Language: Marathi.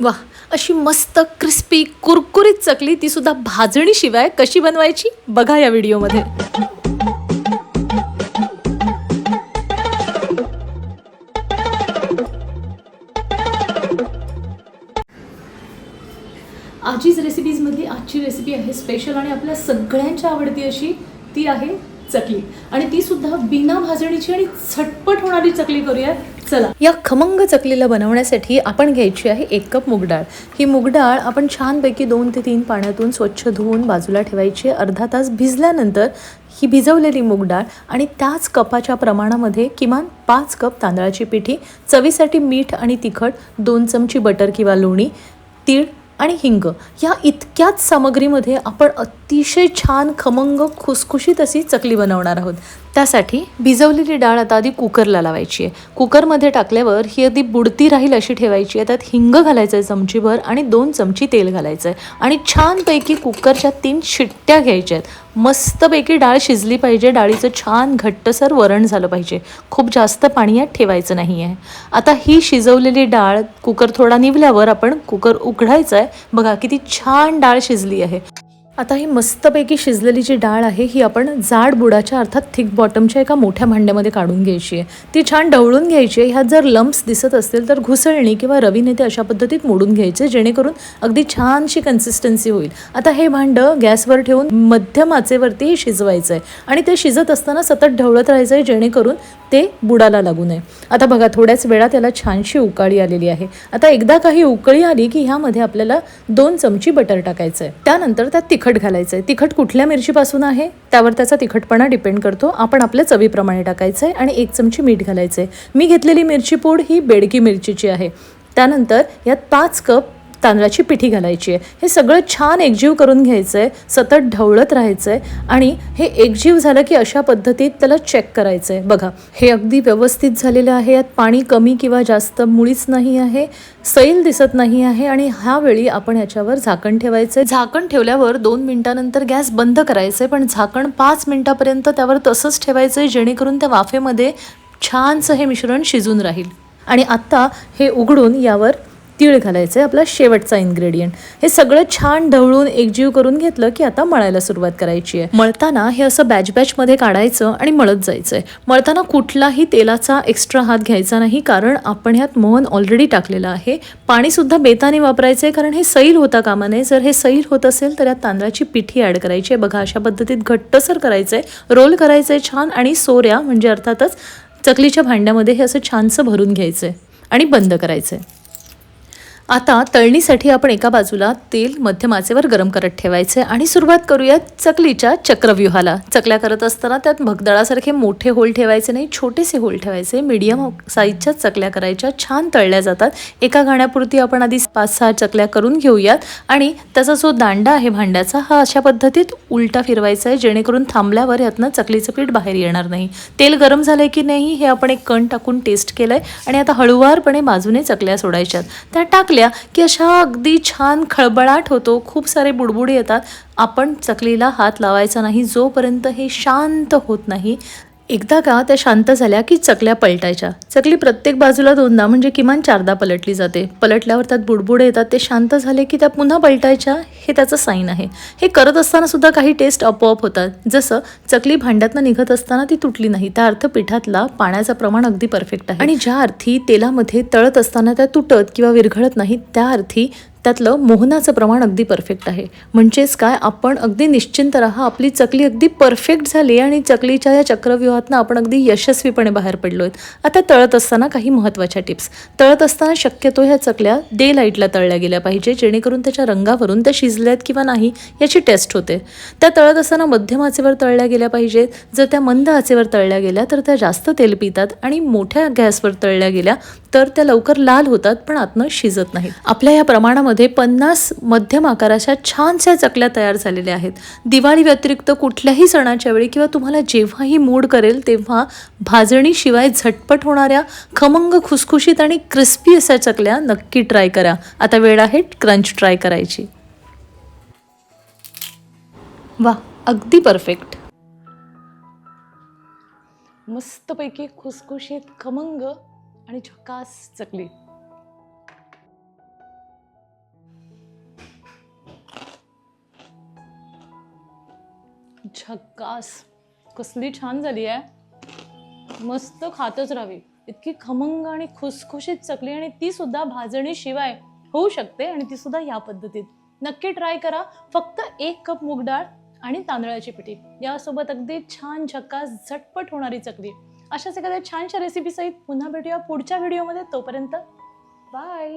वा अशी मस्त क्रिस्पी कुरकुरीत चकली ती सुद्धा भाजणीशिवाय कशी बनवायची? बघा या व्हिडिओमध्ये. आजीज रेसिपीजमधली आजची रेसिपी आहे स्पेशल आणि आपल्या सगळ्यांच्या आवडती अशी ती आहे चकली. आणि ती सुद्धा बिना भाजणीची आणि झटपट होणारी चकली करूया चला या खमंग चकलीला बनवण्यासाठी आपण घ्यायची आहे एक कप मूग डाळ. ही मूग डाळ आपण छानपैकी दोन ते तीन पाण्यातून स्वच्छ धुवून बाजूला ठेवायची अर्धा तास भिजल्यानंतर ही भिजवलेली मूग डाळ आणि त्याच कपाच्या प्रमाणामध्ये किमान पाच कप तांदळाची पिठी चवीसाठी मीठ आणि तिखट दोन चमची बटर किंवा लोणी तीळ आणि हिंग या इतक्याच सामग्रीमध्ये आपण अतिशय छान खमंग खुसखुशीत अशी चकली बनवणार आहोत. त्यासाठी भिजवलेली डाळ आता आधी कुकरला लावायची आहे. कुकरमध्ये टाकल्यावर ही आधी बुडती राहील अशी ठेवायची आहे. त्यात हिंग घालायचं आहे चमचीभर आणि दोन चमची तेल घालायचं आहे. आणि छानपैकी कुकरच्या तीन शिट्ट्या घ्यायच्या आहेत. मस्तपैकी डाळ शिजली पाहिजे. डाळीचं छान घट्टसर वरण झालं पाहिजे. खूप जास्त पाणी यात ठेवायचं नाही आहे आता ही शिजवलेली डाळ कुकर थोडा निवल्यावर आपण कुकर उघडायचं आहे बघा किती छान डाळ शिजली आहे. आता ही मस्तपैकी शिजलेली जी डाळ आहे ही आपण जाड बुडाच्या अर्थात थिक बॉटमच्या एका मोठ्या भांड्यामध्ये काढून घ्यायची आहे. ती छान ढवळून घ्यायची आहे. ह्यात जर लम्प्स दिसत असतील तर घुसळणी किंवा रवीने ते अशा पद्धतीत मोडून घ्यायचे जेणेकरून अगदी छानशी कन्सिस्टन्सी होईल. आता हे भांडं गॅसवर ठेवून मध्यम आचेवरती शिजवायचं आहे आणि ते शिजत असताना सतत ढवळत राहायचं आहे जेणेकरून ते बुडाला लागू नये. आता बघा थोड्याच वेळात त्याला छानशी उकाळी आलेली आहे. आता एकदा काही उकळी आली की ह्यामध्ये आपल्याला दोन चमची बटर टाकायचं आहे त्यानंतर त्यात तिखट घालायचं आहे तिखट कुठल्या मिरचीपासून आहे? त्यावर त्याचा तिखटपणा डिपेंड करतो. आपण आपल्या चवीप्रमाणे टाकायचं आहे आणि एक चमची मीठ घालायचं आहे मी घेतलेली मिरची पूड ही बेडकी मिरचीची आहे. त्यानंतर यात पाच कप तांदळाची पिठी घालायची आहे. हे सगळं छान एकजीव करून घ्यायचं आहे सतत ढवळत राहायचं आहे आणि हे एकजीव झालं की अशा पद्धतीत त्याला चेक करायचं आहे बघा हे अगदी व्यवस्थित झालेलं आहे. यात पाणी कमी किंवा जास्त मुळीच नाही आहे सैल दिसत नाही आहे आणि ह्यावेळी आपण याच्यावर झाकण ठेवायचं आहे झाकण ठेवल्यावर दोन मिनिटानंतर गॅस बंद करायचं आहे पण झाकण पाच मिनिटापर्यंत त्यावर तसंच ठेवायचं आहे जेणेकरून त्या वाफेमध्ये छानसं हे मिश्रण शिजून राहील. आणि आत्ता हे उघडून यावर तीळ घालायचं आहे आपला शेवटचा इन्ग्रेडियंट हे सगळं छान ढवळून एकजीव करून घेतलं की आता मळायला सुरुवात करायची आहे. मळताना हे असं बॅच बॅचमध्ये काढायचं आणि मळत जायचं आहे मळताना कुठलाही तेलाचा एक्स्ट्रा हात घ्यायचा नाही कारण आपण ह्यात मोहन ऑलरेडी टाकलेलं आहे. पाणीसुद्धा बेताने वापरायचं आहे कारण हे सैल होता कामा नये जर हे सैल होत असेल तर यात तांदळाची पिठी ॲड करायची आहे. बघा अशा पद्धतीत घट्टसर करायचं आहे रोल करायचं आहे छान आणि सोऱ्या म्हणजे अर्थातच चकलीच्या भांड्यामध्ये हे असं छानसं भरून घ्यायचं आहे आणि बंद करायचं आहे आता तळणीसाठी आपण एका बाजूला तेल मध्यमाचेवर गरम करत ठेवायचे आणि सुरुवात करूयात चकलीच्या चक्रव्यूहाला. चकल्या करत असताना त्यात भगदळासारखे मोठे होल ठेवायचे नाही छोटेसे होल ठेवायचे. मीडियम साईजच्या चकल्या करायच्या छान तळल्या जातात. एका घाण्यापुरती आपण आधी पाच सहा चकल्या करून घेऊयात आणि त्याचा जो दांडा आहे भांड्याचा हा अशा पद्धतीत उलटा फिरवायचा आहे जेणेकरून थांबल्यावर यातनं चकलीचं पीठ बाहेर येणार नाही. तेल गरम झालंय की नाही हे आपण एक कण टाकून टेस्ट केलं आहे आणि आता हळुवारपणे बाजूने चकल्या सोडायच्यात. त्या टाकल्या की अशा अगदी छान खळबळाट होतो. खूप सारे बुडबुडे येतात. आपण चकलीला हात लावायचा नाही. जोपर्यंत हे शांत होत नाही एकदा का त्या शांत झाल्या की चकल्या पलटायच्या. चकली प्रत्येक बाजूला दोनदा म्हणजे किमान चारदा पलटली जाते. पलटल्यावर त्यात बुडबुडे येतात. ते शांत झाले की त्या पुन्हा पलटायच्या हे त्याचं साईन आहे. हे करत असताना सुद्धा काही टेस्ट आपोआप होतात. जसं चकली भांड्यातनं निघत असताना ती तुटली नाही. त्या अर्थ पिठातला पाण्याचं प्रमाण अगदी परफेक्ट आहे. आणि ज्या अर्थी तेलामध्ये तळत असताना त्या तुटत किंवा विरघळत नाहीत त्या अर्थी त्यातलं मोहनाचं प्रमाण अगदी परफेक्ट आहे. म्हणजेच काय? आपण अगदी निश्चिंत राहा. आपली चकली अगदी परफेक्ट झाली आणि चकलीच्या या चक्रव्यूहातनं आपण अगदी यशस्वीपणे बाहेर पडलो आहेत आता तळत असताना काही महत्त्वाच्या टिप्स. तळत असताना शक्यतो ह्या चकल्या डे लाईटला तळल्या गेल्या पाहिजे जेणेकरून त्याच्या रंगावरून त्या शिजल्यात किंवा नाही याची टेस्ट होते. त्या तळत असताना मध्यम आचेवर तळल्या गेल्या पाहिजेत. जर त्या मंद आचेवर तळल्या गेल्या तर त्या जास्त तेल पितात आणि मोठ्या गॅसवर तळल्या गेल्या तर त्या लवकर लाल होतात पण आतनं शिजत नाहीत. आपल्या या प्रमाणामध्ये पन्नास मध्यम आकाराच्या छानशा चकल्या तयार झालेल्या आहेत. दिवाळी व्यतिरिक्त कुठल्याही सणाच्या वेळी किंवा तुम्हाला जेव्हाही मूड करेल तेव्हा भाजणीशिवाय झटपट होणाऱ्या खमंग खुसखुशीत आणि क्रिस्पी अशा चकल्या नक्की ट्राय करा. आता वेळ आहे क्रंच ट्राय करायची. वा अगदी परफेक्ट मस्तपैकी खुसखुशीत खमंग आणि झकास चकली. झक्कास. कसली छान झाली आहे. मस्त खातच राहावी. इतकी खमंग आणि खुसखुशीत चकली आणि ती सुद्धा भाजणीशिवाय होऊ शकते आणि ती सुद्धा या पद्धतीत. नक्की ट्राय करा. फक्त एक कप मूग डाळ आणि तांदळाची पिठी. यासोबत अगदी छान झक्कास झटपट होणारी चकली. अशाच एखाद्या छानशा रेसिपीसहित पुन्हा भेटूया पुढच्या व्हिडिओमध्ये तोपर्यंत बाय